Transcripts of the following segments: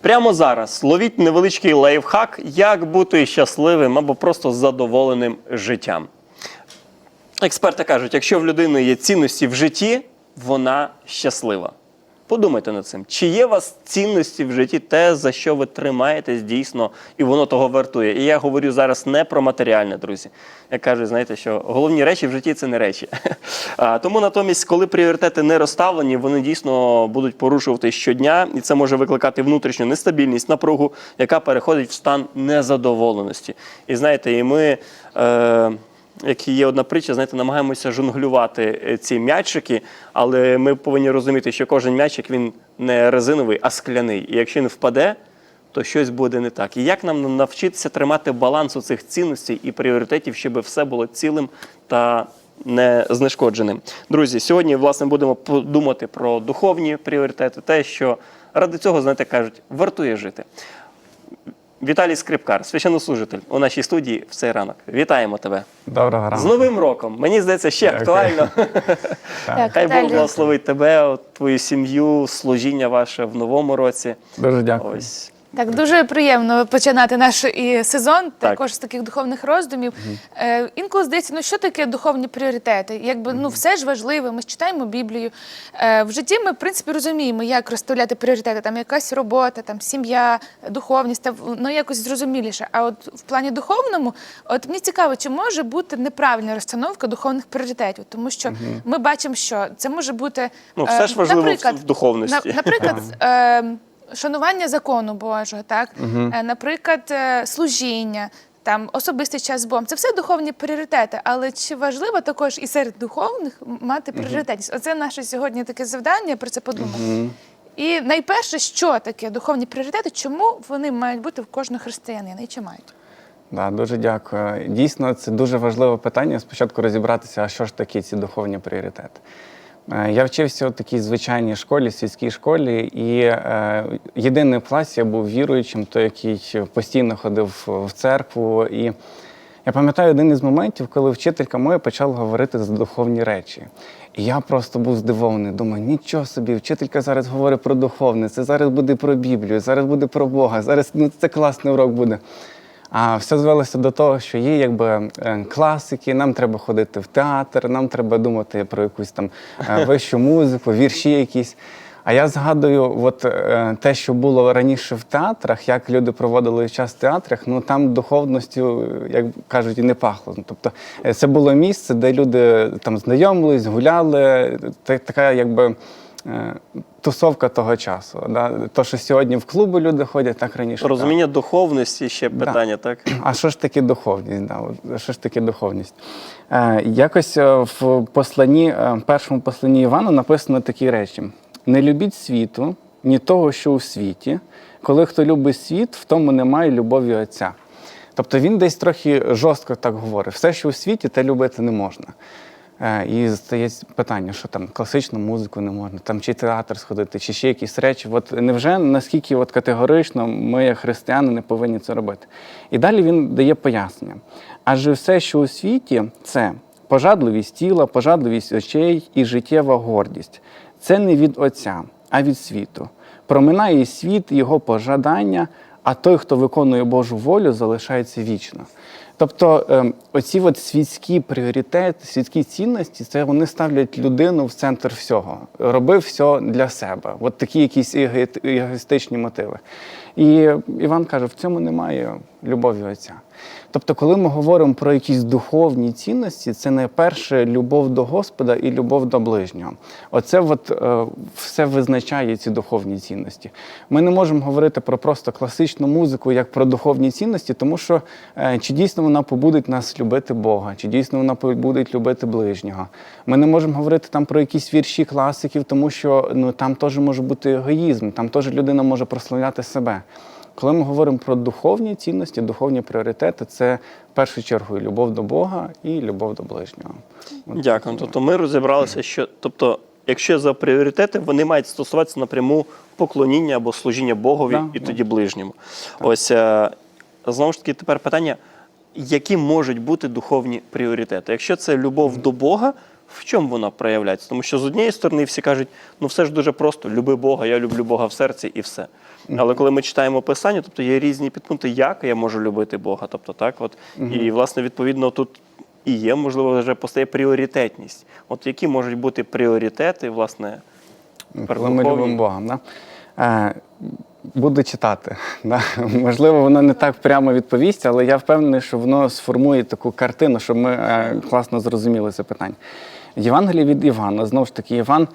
Прямо зараз ловіть невеличкий лайфхак, як бути щасливим або просто задоволеним життям. Експерти кажуть, якщо в людини є цінності в житті, вона щаслива. Подумайте над цим, чи є у вас цінності в житті те, за що ви тримаєтесь дійсно, і воно того вартує. І я говорю зараз не про матеріальне, друзі. Я кажу, знаєте, що головні речі в житті це не речі. Тому натомість, коли пріоритети не розставлені, вони дійсно будуть порушувати щодня, і це може викликати внутрішню нестабільність, напругу, яка переходить в стан незадоволеності. І знаєте, і ми. Е, як є одна притча, знаєте, намагаємося жонглювати е, ці м'ячики, але ми повинні розуміти, що кожен м'ячик він не резиновий, а скляний. І якщо він впаде, то щось буде не так. І як нам навчитися тримати баланс у цих цінностей і пріоритетів, щоб все було цілим та не знешкодженим? Друзі, сьогодні власне будемо подумати про духовні пріоритети, те, що ради цього, знаєте, кажуть, вартує жити. Віталій Скрипкар, священнослужитель у нашій студії в цей ранок. Вітаємо тебе Доброго з. Новим роком. Мені здається, ще Дякую. актуально. Так, Хай Бог благословить тебе, твою сім'ю, служіння ваше в новому році. Дуже дякую. Ось Так, дуже приємно починати наш і сезон, Так. також з таких духовних роздумів. Е, інколи здається, ну що таке духовні пріоритети? Якби ну все ж важливе, ми ж читаємо Біблію. Е, в житті ми, в принципі, розуміємо, як розставляти пріоритети. Там якась робота, там сім'я, духовність, та, ну якось зрозуміліше. А от в плані духовному, от мені цікаво, чи може бути неправильна розстановка духовних пріоритетів, тому що ми бачимо, що це може бути Ну, все е, ж важливо наприклад, в духовності. на- наприклад, е, шанування закону Божого, так? Е, наприклад, е, служіння, там особистий час з Богом. Це все духовні пріоритети. Але чи важливо також і серед духовних мати пріоритетність? Оце наше сьогодні таке завдання про це подумати. І найперше, що таке духовні пріоритети, чому вони мають бути в кожного християнина і чи мають? Да, дуже дякую. Дійсно, це дуже важливе питання. Спочатку розібратися, а що ж такі ці духовні пріоритети. Е, Я вчився у такій звичайній школі, сільській школі, і е, єдиний в класі я був віруючим, той, який постійно ходив в церкву. І я пам'ятаю один із моментів, коли вчителька моя почала говорити за духовні речі. І я просто був здивований. Думаю, нічого собі, вчителька зараз говорить про духовне, це зараз буде про Біблію, зараз буде про Бога, зараз ну, це класний урок буде. А все звелося до того, що є якби е, класики, нам треба ходити в театр, нам треба думати про якусь там е, вищу музику, вірші якісь. А я згадую, от е, те, що було раніше в театрах, як люди проводили час в театрах, ну там духовністю, як кажуть, і не пахло. Ну, Тобто це було місце, де люди там знайомились, гуляли, та- така якби. Е, Тусовка того часу. Да? То, що сьогодні в клуби люди ходять, так раніше. так. розуміння духовності ще питання, так? А що ж таке духовність? Да, що ж таке духовність? Е, якось е, в посланні, першому посланні Івана написано такі речі: не любіть світу, ні того, що у світі. Коли хто любить світ, в тому немає любові Отця. Тобто він десь трохи жорстко так говорить: все, що у світі, те любити не можна. І стає питання, що там класичну музику не можна, там чи театр сходити, чи ще якісь речі. От невже наскільки от категорично ми, як християни, не повинні це робити? І далі він дає пояснення. Адже все, що у світі, це пожадливість тіла, пожадливість очей і життєва гордість. Це не від Отця, а від світу. Проминає світ, його пожадання, а той, хто виконує Божу волю, залишається вічно. Тобто ем, оці от світські пріоритети, світські цінності, це вони ставлять людину в центр всього. Роби все для себе. От такі якісь егоїстичні мотиви. І Іван каже, в цьому немає любові Отця. Тобто, коли ми говоримо про якісь духовні цінності, це найперше любов до Господа і любов до ближнього. Оце от, е, все визначає ці духовні цінності. Ми не можемо говорити про просто класичну музику як про духовні цінності, тому що е, чи дійсно вона побудить нас любити Бога, чи дійсно вона побудить любити ближнього. Ми не можемо говорити там про якісь вірші класиків, тому що ну, там теж може бути егоїзм, там теж людина може прославляти себе. Коли ми говоримо про духовні цінності, духовні пріоритети, це в першу чергу любов до Бога і любов до ближнього. От Дякую. Тобто ми розібралися, що тобто, якщо за пріоритети, вони мають стосуватися напряму поклоніння або служіння Богові Да, і да. тоді ближньому. Ось е, знову ж таки, тепер питання: які можуть бути духовні пріоритети? Якщо це любов до Бога, в чому вона проявляється? Тому що з однієї сторони всі кажуть, ну все ж дуже просто, люби Бога, я люблю Бога в серці і все. Але коли ми читаємо Писання, тобто є різні підпункти, як я можу любити Бога. Тобто, так, от, І, власне, відповідно, тут і є, можливо, вже постає пріоритетність. От які можуть бути пріоритети, власне, Коли ми любимо Бога. Да? Е, буду читати. Да? Можливо, воно не так прямо відповість, але я впевнений, що воно сформує таку картину, щоб ми е, класно зрозуміли це питання. Євангеліє від Івана, знову ж таки, Іван.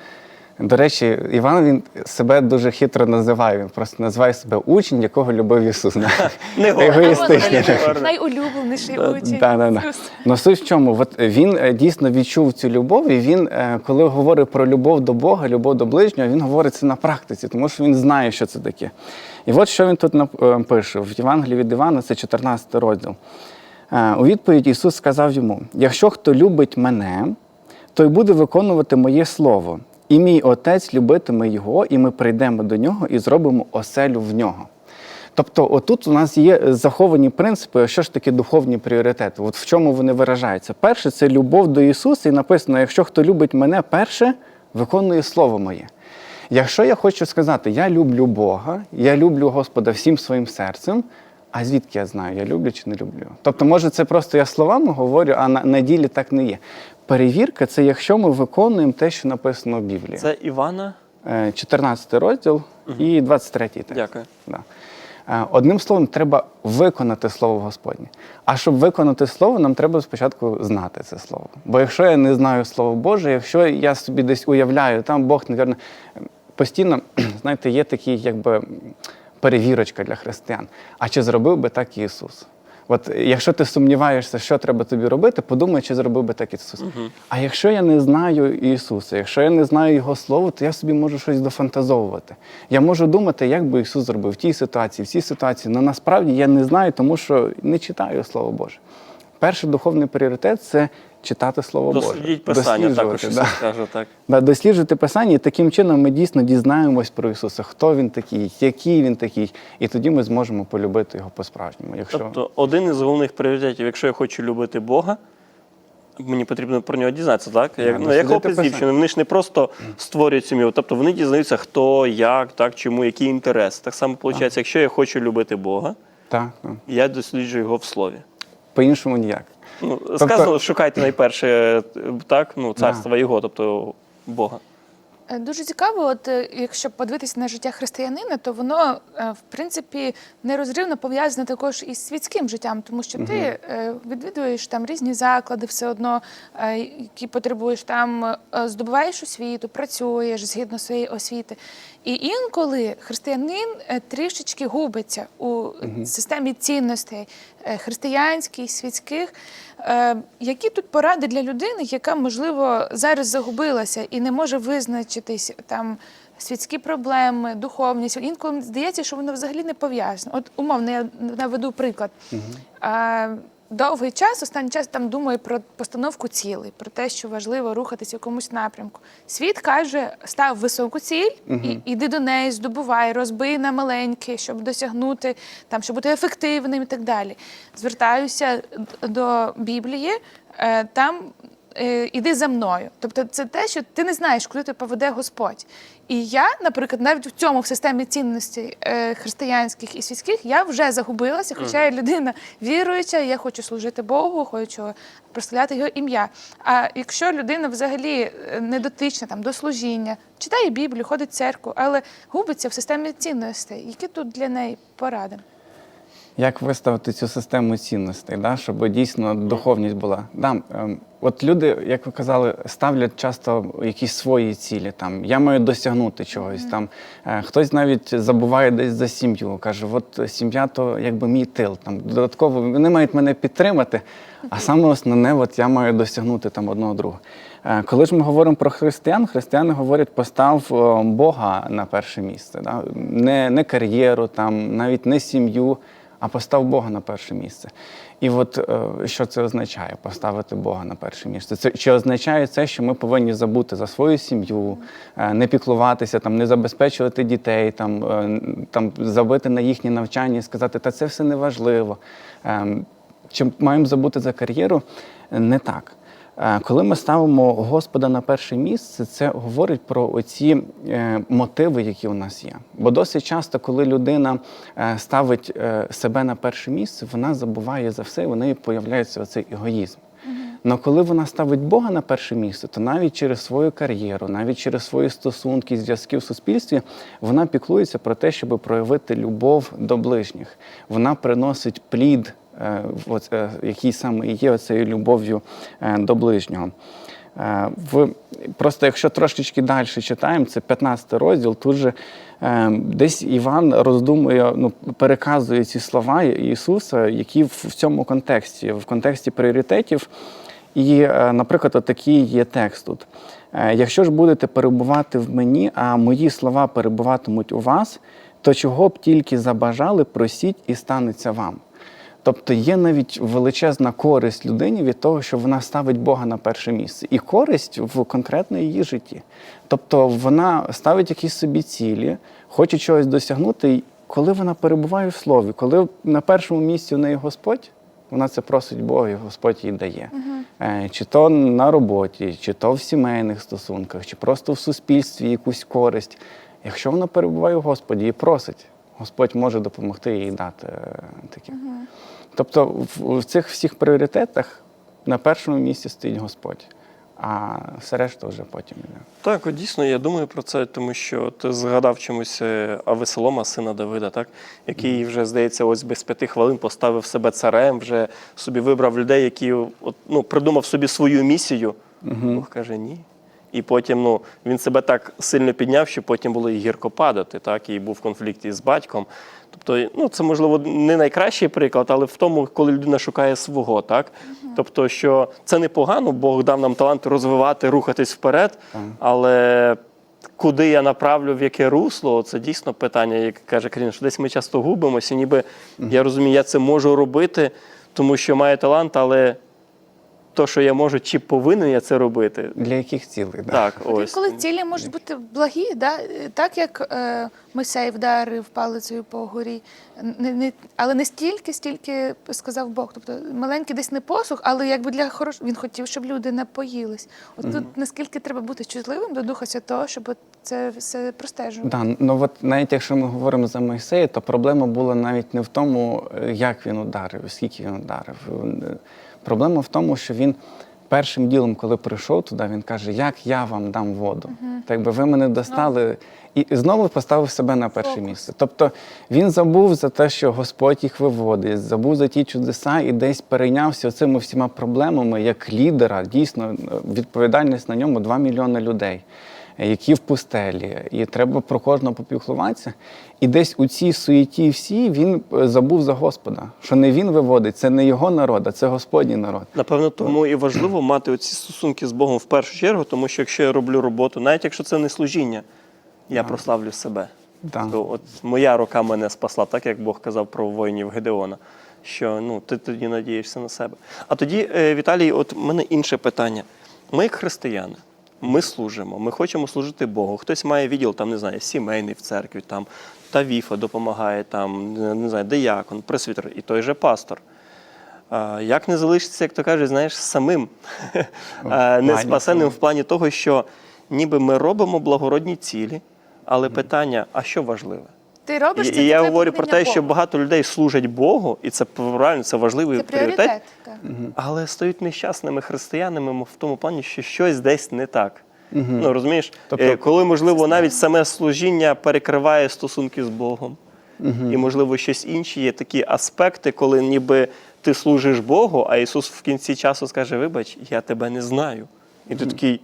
До речі, Іван він себе дуже хитро називає. Він просто називає себе учень, якого любив Ісус. Егоїстичний. Найулюбленіший учень. да, да, да. Ісус. Ну суть в чому? От він е, дійсно відчув цю любов, і він, е, коли говорить про любов до Бога, любов до ближнього, він говорить це на практиці, тому що він знає, що це таке. І от що він тут е, пише в Євангелії від Івана, це 14 розділ. Е, У відповідь Ісус сказав йому: якщо хто любить мене, той буде виконувати моє слово, і мій отець любитиме його, і ми прийдемо до нього і зробимо оселю в нього. Тобто, отут у нас є заховані принципи, що ж таке духовні пріоритети. От в чому вони виражаються? Перше, це любов до Ісуса, і написано: якщо хто любить мене, перше виконує Слово моє. Якщо я хочу сказати, я люблю Бога, я люблю Господа всім своїм серцем, а звідки я знаю, я люблю чи не люблю? Тобто, може, це просто я словами говорю, а на, на ділі так не є. Перевірка це якщо ми виконуємо те, що написано в Біблії. Це Івана. Е, 14 розділ і 23 текст. Дякую. Да. Е, Одним словом, треба виконати слово Господнє. А щоб виконати слово, нам треба спочатку знати це слово. Бо якщо я не знаю слово Боже, якщо я собі десь уявляю, там Бог, навірно, постійно, знаєте, є такий, якби перевірочка для християн. А чи зробив би так Ісус? От якщо ти сумніваєшся, що треба тобі робити, подумай, чи зробив би так Ісус. А якщо я не знаю Ісуса, якщо я не знаю Його Слово, то я собі можу щось дофантазовувати. Я можу думати, як би Ісус зробив в тій ситуації, в цій ситуації. Але насправді я не знаю, тому що не читаю Слово Боже. Перший духовний пріоритет це читати Слово Боже. Дослідіть писання, також Досліджувати, Ісус да. каже, так. Да, досліджувати писання, і таким чином ми дійсно дізнаємось про Ісуса, хто він такий, який він такий, і тоді ми зможемо полюбити його по-справжньому. Якщо Тобто, один із головних пріоритетів, якщо я хочу любити Бога, мені потрібно про нього дізнатися, так? Як, ну, як хлопець дівчиною, вони ж не просто створюють сім'ю, тобто вони дізнаються, хто, як, так, чому, який інтерес. Так само виходить, якщо я хочу любити Бога, так, ну, я досліджую його в слові. по-іншому ніяк. Ну, Тобто- сказано, шукайте найперше е, так, ну, царства його, тобто Бога. Е, Дуже цікаво, от е, якщо подивитися на життя християнина, то воно в принципі нерозривно пов'язане також із світським життям, тому що ти відвідуєш там різні заклади, все одно, які потребуєш там, здобуваєш освіту, працюєш згідно своєї освіти. І інколи християнин е, трішечки губиться у системі цінностей е, християнських, світських. Е, Які тут поради для людини, яка можливо зараз загубилася і не може визначитись там світські проблеми, духовність? Інколи здається, що воно взагалі не пов'язано. От умовно, я наведу приклад. Е, Довгий час, останній час там думаю про постановку цілей, про те, що важливо рухатись в якомусь напрямку. Світ каже, став високу ціль, і іди до неї, здобувай, розбий на маленькі, щоб досягнути, там, щоб бути ефективним і так далі. Звертаюся до Біблії, е, там іди за мною. Тобто, це те, що ти не знаєш, куди тебе поведе Господь. І я, наприклад, навіть в цьому в системі цінностей е, християнських і світських я вже загубилася, хоча я людина віруюча, я хочу служити Богу, хочу прославляти його ім'я. А якщо людина взагалі е, не дотична там до служіння, читає Біблію, ходить в церкву, але губиться в системі цінностей, які тут для неї поради? Як виставити цю систему цінностей, да, щоб дійсно духовність була? Да, ем, от люди, як ви казали, ставлять часто якісь свої цілі. Там я маю досягнути чогось. Там е, хтось навіть забуває десь за сім'ю. каже: от сім'я то якби мій тил. Там додатково вони мають мене підтримати. А саме основне, от я маю досягнути там одного другого. Е, Коли ж ми говоримо про християн, християни говорять, постав е, Бога на перше місце. Да? Не, не кар'єру, там, навіть не сім'ю, а постав Бога на перше місце. І от е, що це означає поставити Бога на перше місце? Це чи означає це, що ми повинні забути за свою сім'ю, е, не піклуватися, там, не забезпечувати дітей, там, е, там, забити на їхнє навчання і сказати, та це все неважливо. важливо. Чи маємо забути за кар'єру? Не так. Коли ми ставимо Господа на перше місце, це говорить про оці е, мотиви, які у нас є. Бо досить часто, коли людина е, ставить е, себе на перше місце, вона забуває за все, і в неї появляється оцей егоїзм. Але коли вона ставить Бога на перше місце, то навіть через свою кар'єру, навіть через свої стосунки, зв'язки в суспільстві, вона піклується про те, щоб проявити любов до ближніх. Вона приносить плід, який саме є оцею любов'ю е, до ближнього. Е, В, просто якщо трошечки далі читаємо, це 15 розділ, тут же е, десь Іван роздумує, ну, переказує ці слова Ісуса, які в, цьому контексті, в контексті пріоритетів. І, е, наприклад, от такий є текст тут. Е, Якщо ж будете перебувати в мені, а мої слова перебуватимуть у вас, то чого б тільки забажали, просіть і станеться вам. Тобто є навіть величезна користь людині від того, що вона ставить Бога на перше місце, і користь в конкретно її житті. Тобто вона ставить якісь собі цілі, хоче чогось досягнути. І коли вона перебуває в слові, коли на першому місці у неї Господь, вона це просить Бога, і Господь їй дає. Е, Чи то на роботі, чи то в сімейних стосунках, чи просто в суспільстві якусь користь. Якщо вона перебуває у Господі і просить, Господь може допомогти їй дати е, таке. Тобто в, в цих всіх пріоритетах на першому місці стоїть Господь, а все решта вже потім йде. Так, от дійсно, я думаю про це, тому що ти згадав чомусь е, Авесолома, сина Давида, так? який вже, здається, ось без п'яти хвилин поставив себе царем, вже собі вибрав людей, які от, ну, придумав собі свою місію. Бог каже, ні. І потім ну, він себе так сильно підняв, що потім було і гірко падати, так? і був в конфлікті з батьком. Тобто, ну, це, можливо, не найкращий приклад, але в тому, коли людина шукає свого, так? Тобто, що це непогано, Бог дав нам талант розвивати, рухатись вперед, але куди я направлю, в яке русло, це дійсно питання, як каже Каріна, що десь ми часто губимося, ніби я розумію, я це можу робити, тому що маю талант, але то, що я можу, чи повинен я це робити. Для яких цілей? Да? Так, ось. інколи цілі можуть бути благі, да? Е, так як е, Мойсей вдарив палицею по горі, не, не, але не стільки, стільки сказав Бог. Тобто маленький десь не посух, але якби для хорош... він хотів, щоб люди напоїлись. От тут наскільки треба бути чутливим до Духа Святого, щоб це все простежувати. Да, ну от навіть якщо ми говоримо за Мойсея, то проблема була навіть не в тому, е, як він ударив, скільки він ударив. Проблема в тому, що він першим ділом, коли прийшов туди, він каже, як я вам дам воду. Так би ви мене достали. І знову поставив себе на перше Фокус. місце. Тобто він забув за те, що Господь їх виводить, забув за ті чудеса і десь перейнявся цими всіма проблемами як лідера. Дійсно, відповідальність на ньому 2 мільйони людей, які в пустелі, і треба про кожного попіклуватися. І десь у цій суєті всі він е, забув за Господа, що не він виводить, це не його народ, а це Господній народ. Напевно, тому і важливо мати оці стосунки з Богом в першу чергу, тому що якщо я роблю роботу, навіть якщо це не служіння, я прославлю себе. Да. То от моя рука мене спасла, так як Бог казав про воїнів Гедеона. Що ну ти тоді надієшся на себе. А тоді, е, Віталій, от в мене інше питання. Ми, як християни, ми служимо, ми хочемо служити Богу. Хтось має відділ, там не знаю, сімейний в церкві, там та віфа допомагає, там не знаю, деякон, пресвітер і той же пастор. Як не залишитися, як то кажуть, знаєш, самим не плані в плані того, що ніби ми робимо благородні цілі, але питання, а що важливе? Ти робиш І, це і я говорю про те, покликання що багато людей служать Богу, і це правильно, це важливий це пріоритет. так. але стають нещасними християнами в тому плані, що щось десь не так. Ну розумієш, Тобто- Е, коли можливо навіть саме служіння перекриває стосунки з Богом, і можливо щось інше є такі аспекти, коли ніби ти служиш Богу, а Ісус в кінці часу скаже: Вибач, я тебе не знаю. І ти такий,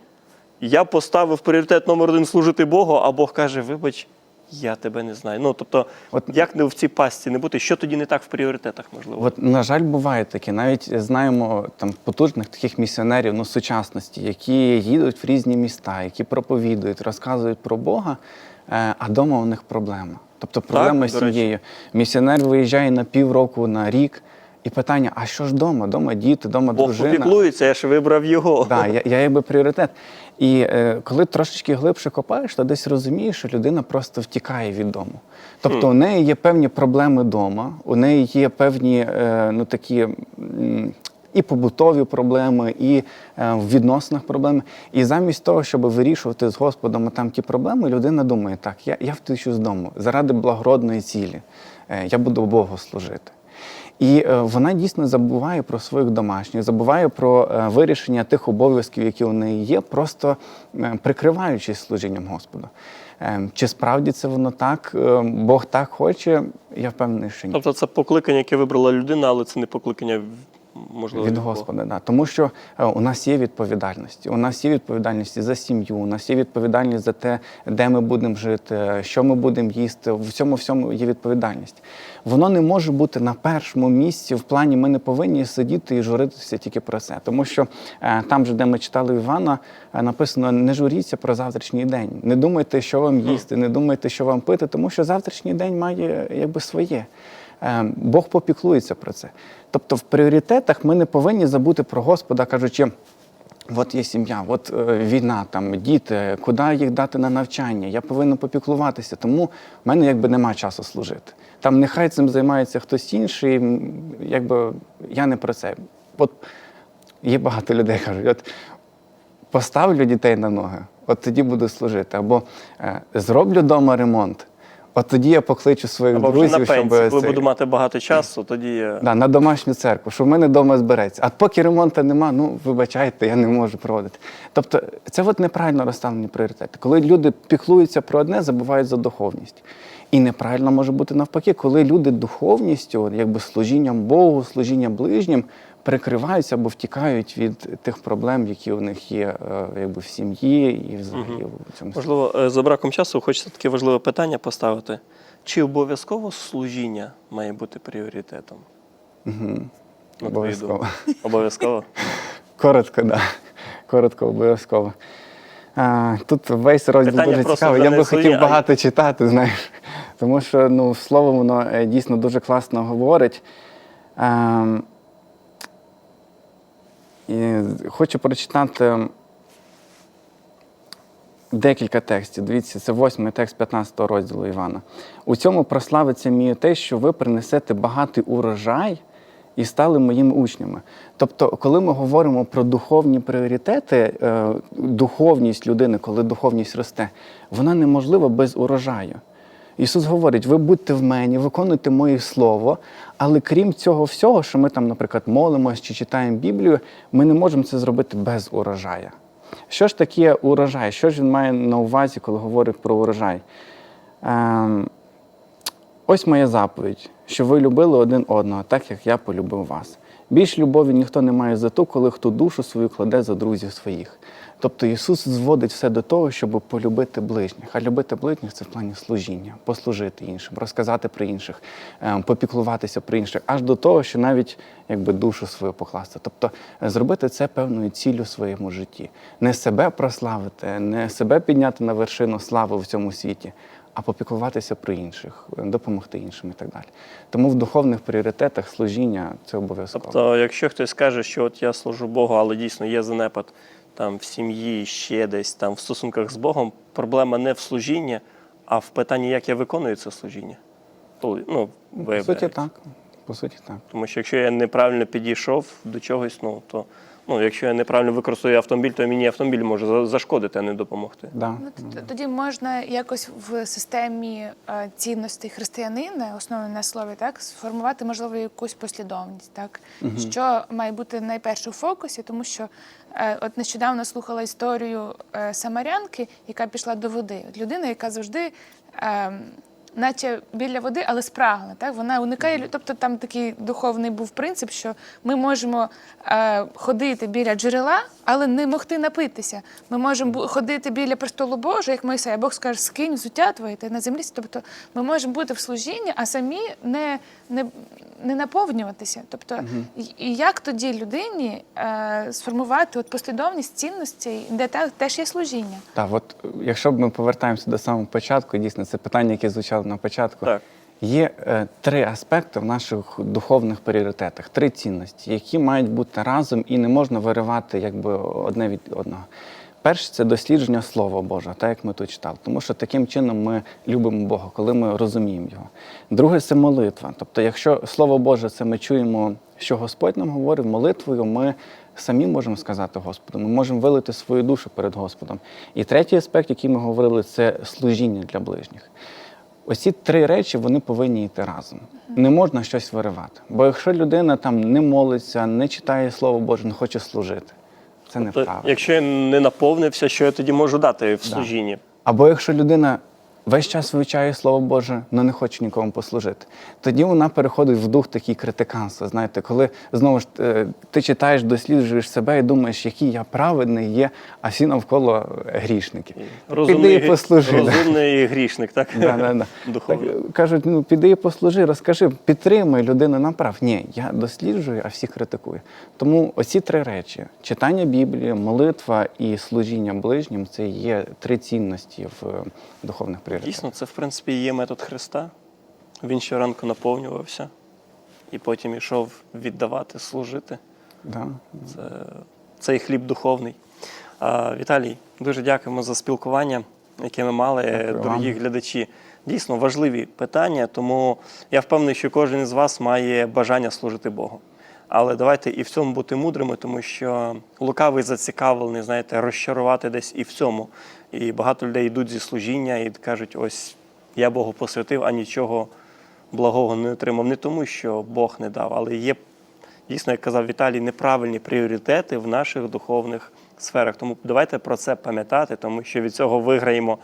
я поставив пріоритет номер один служити Богу, а Бог каже: Вибач, я тебе не знаю. Ну тобто, От- як не в цій пастці не бути, що тоді не так в пріоритетах можливо? От, на жаль, буває таке. Навіть знаємо там потужних таких місіонерів ну, сучасності, які їдуть в різні міста, які проповідують, розказують про Бога, е, а вдома у них проблема. Тобто проблема з сім'єю. Місіонер виїжджає на півроку, на рік, і питання: а що ж вдома? Дома діти, дома Бог дружина. попіклується, я ж вибрав його. Да, я, я якби пріоритет. І е, коли трошечки глибше копаєш, то десь розумієш, що людина просто втікає від дому. Тобто у неї є певні проблеми вдома, у неї є певні е, ну, такі І побутові проблеми, і е, в відносинах проблеми. І замість того, щоб вирішувати з Господом там ті проблеми, людина думає, так, я, я втечу з дому заради благородної цілі. Е, я буду Богу служити. І е, вона дійсно забуває про своїх домашніх, забуває про е, вирішення тих обов'язків, які у неї є, просто е, прикриваючись служінням Господу. Чи справді це воно так? Бог так хоче? Я впевнений, що ні. Тобто це покликання, яке вибрала людина, але це не покликання можливо Від. Господа, да. тому що е, у нас є відповідальність. У нас є відповідальність за сім'ю, у нас є відповідальність за те, де ми будемо жити, що ми будемо їсти. В цьому всьому є відповідальність. Воно не може бути на першому місці в плані. Ми не повинні сидіти і журитися тільки про це. Тому що е, там, же, де ми читали Івана, е, написано: не журіться про завтрашній день. Не думайте, що вам їсти, не думайте, що вам пити, тому що завтрашній день має якби своє. Е, Бог попіклується про це. Тобто, в пріоритетах ми не повинні забути про Господа, кажучи. От є сім'я, от е, війна, там діти, куди їх дати на навчання? Я повинен попіклуватися, тому в мене якби нема часу служити. Там нехай цим займається хтось інший, якби я не про це. От є багато людей, кажуть, от поставлю дітей на ноги, от тоді буду служити. Або е, зроблю вдома ремонт, от тоді я покличу своїх Або вже друзів, на пенсії, щоб коли цей- буду мати багато часу, тоді я... Да, на домашню церкву, що в мене вдома збереться. А поки ремонту нема, ну вибачайте, я не можу проводити. Тобто, це от неправильно розставлені пріоритети. Коли люди піклуються про одне, забувають за духовність. І неправильно може бути навпаки, коли люди духовністю, от якби служінням Богу, служінням ближнім, прикриваються або втікають від тих проблем, які у них є е, якби в сім'ї і взагалі в цьому. Можливо, е, за браком часу хочеться таке важливе питання поставити. Чи обов'язково служіння має бути пріоритетом? Твою Обов'язково. Обов'язково. Коротко, да. Коротко, обов'язково. А, тут весь розділ Питання дуже цікавий. Я би хотів а- багато читати, знаєш. Тому що ну, слово воно е, дійсно дуже класно говорить. Ем, і хочу прочитати декілька текстів. Дивіться, це восьмий текст 15 розділу Івана. У цьому прославиться мій те, що ви принесете багатий урожай і стали моїми учнями. Тобто, коли ми говоримо про духовні пріоритети, е, духовність людини, коли духовність росте, вона неможлива без урожаю. Ісус говорить: ви будьте в мені, виконуйте моє слово, але крім цього всього, що ми там, наприклад, молимось чи читаємо Біблію, ми не можемо це зробити без урожая. Що ж таке урожай? Що ж він має на увазі, коли говорить про урожай? Ем, Ось моя заповідь, що ви любили один одного, так як я полюбив вас. Більш любові ніхто не має за ту, коли хто душу свою кладе за друзів своїх. Тобто Ісус зводить все до того, щоб полюбити ближніх. А любити ближніх це в плані служіння, послужити іншим, розказати про інших, ем, попіклуватися про інших, аж до того, що навіть якби душу свою покласти. Тобто е, зробити це певною ціллю в своєму житті. Не себе прославити, не себе підняти на вершину слави в цьому світі, а попіклуватися про інших, допомогти іншим і так далі. Тому в духовних пріоритетах служіння це обов'язково. Тобто, якщо хтось каже, що от я служу Богу, але дійсно є занепад там в сім'ї, ще десь там в стосунках з Богом, проблема не в служінні, а в питанні, як я виконую це служіння. Ну, По суті, так. По суті, так. Тому що якщо я неправильно підійшов до чогось, ну то ну, якщо я неправильно використовую автомобіль, то мені автомобіль може зашкодити, а не допомогти. Да. Ну, Тоді можна якось в системі е, цінностей християнина, основаної на слові, так сформувати можливо якусь послідовність, так що має бути найперше у фокусі, тому що е, от нещодавно слухала історію е, самарянки, яка пішла до води. От людина, яка завжди. Наче біля води, але спрагла. Так вона уникає. Тобто там такий духовний був принцип, що ми можемо е, ходити біля джерела, але не могти напитися. Ми можемо ходити біля престолу Божого, як Мойсей, а Бог скаже, скинь взуття твоє, ти на землі. Тобто ми можемо бути в служінні, а самі не, не, не наповнюватися. Тобто, і, і як тоді людині е, сформувати от послідовність цінностей, де та, теж є служіння? Так, от якщо б ми повертаємося до самого початку, дійсно, це питання, яке звучало на початку. Так. Є е, три аспекти в наших духовних пріоритетах, три цінності, які мають бути разом і не можна виривати якби одне від одного. Перше це дослідження Слова Божого, так як ми тут читали. Тому що таким чином ми любимо Бога, коли ми розуміємо його. Друге це молитва. Тобто, якщо Слово Боже, це ми чуємо, що Господь нам говорив, молитвою ми самі можемо сказати Господу, ми можемо вилити свою душу перед Господом. І третій аспект, який ми говорили, це служіння для ближніх. Оці три речі вони повинні йти разом. Не можна щось виривати. Бо якщо людина там не молиться, не читає Слово Боже, не хоче служити, це неправильно. якщо я не наповнився, що я тоді можу дати в служінні? Або якщо людина весь час вивчає Слово Боже, але не хоче нікому послужити, тоді вона переходить в дух такий критиканства. Знаєте, коли знову ж е, ти читаєш, досліджуєш себе і думаєш, який я праведний є, а всі навколо грішники. Піди і послужи. розумний грішник, так? Да, да, да. Так, кажуть, ну піди і послужи, розкажи, підтримай людину направ. Ні, я досліджую, а всіх критикую. Тому оці три речі: читання Біблії, молитва і служіння ближнім це є три цінності в е, духовних пріоритетах. Дійсно, це в принципі є метод Христа. Він щоранку наповнювався і потім йшов віддавати, служити. Да. Це, цей хліб духовний. А, Віталій, дуже дякуємо за спілкування, яке ми мали, Дякую дорогі вам. глядачі. Дійсно важливі питання, тому я впевнений, що кожен із вас має бажання служити Богу. Але давайте і в цьому бути мудрими, тому що лукавий зацікавлений, знаєте, розчарувати десь і в цьому. І багато людей йдуть зі служіння і кажуть: ось я Богу посвятив, а нічого благого не отримав. Не тому, що Бог не дав, але є дійсно, як казав Віталій, неправильні пріоритети в наших духовних сферах. Тому давайте про це пам'ятати, тому що від цього виграємо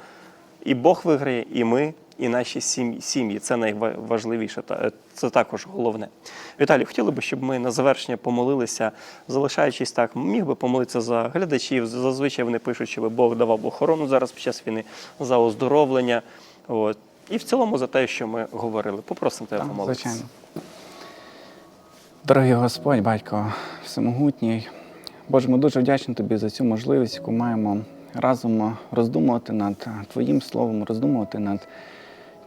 і Бог виграє, і ми, і наші сім'ї. Це найважливіше, та- це також головне. Віталій, хотіли би, щоб ми на завершення помолилися, залишаючись так, міг би помолитися за глядачів. Зазвичай вони пишуть, щоб Бог давав охорону зараз під час війни, за оздоровлення. От. І в цілому за те, що ми говорили. Попросимо тебе помолитися. звичайно. Дорогий Господь, батько всемогутній, Боже, ми дуже вдячні тобі за цю можливість, яку маємо разом роздумувати над Твоїм словом, роздумувати над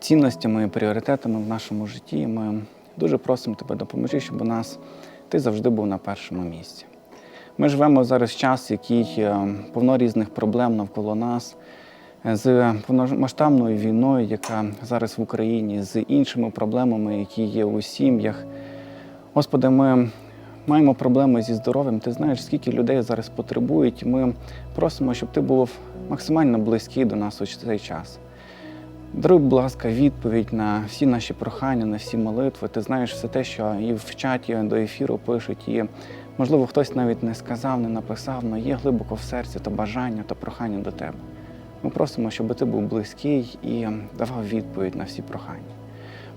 цінностями і пріоритетами в нашому житті. Ми дуже просимо тебе, допоможи, щоб у нас ти завжди був на першому місці. Ми живемо зараз час, який е, повно різних проблем навколо нас, е, з повномасштабною війною, яка зараз в Україні, з іншими проблемами, які є у сім'ях. Господи, ми маємо проблеми зі здоров'ям. Ти знаєш, скільки людей зараз потребують. Ми просимо, щоб ти був максимально близький до нас у цей час. Даруй, будь ласка, відповідь на всі наші прохання, на всі молитви. Ти знаєш все те, що і в чаті до ефіру пишуть, і можливо хтось навіть не сказав, не написав, але є глибоко в серці то бажання, то прохання до тебе. Ми просимо, щоб ти був близький і давав відповідь на всі прохання.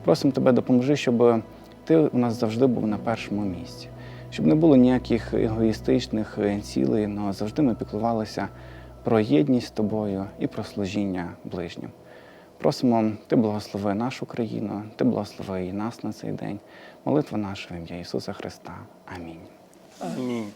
Просимо тебе, допоможи, щоб ти у нас завжди був на першому місці, щоб не було ніяких егоїстичних цілей, але завжди ми піклувалися про єдність з тобою і про служіння ближнім. Просимо, ти благослови нашу країну, ти благослови і нас на цей день. Молитва наша в ім'я Ісуса Христа. Амінь. Амінь.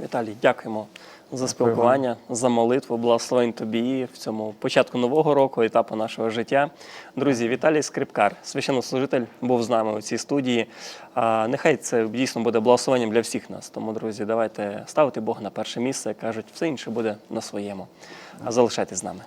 Віталій, дякуємо за спілкування, за молитву. Благословень тобі в цьому початку нового року, етапу нашого життя. Друзі, Віталій Скрипкар, священнослужитель, був з нами у цій студії. А, нехай це дійсно буде благословенням для всіх нас. Тому, друзі, давайте ставити Бога на перше місце. Кажуть, все інше буде на своєму. А залишайтесь з нами.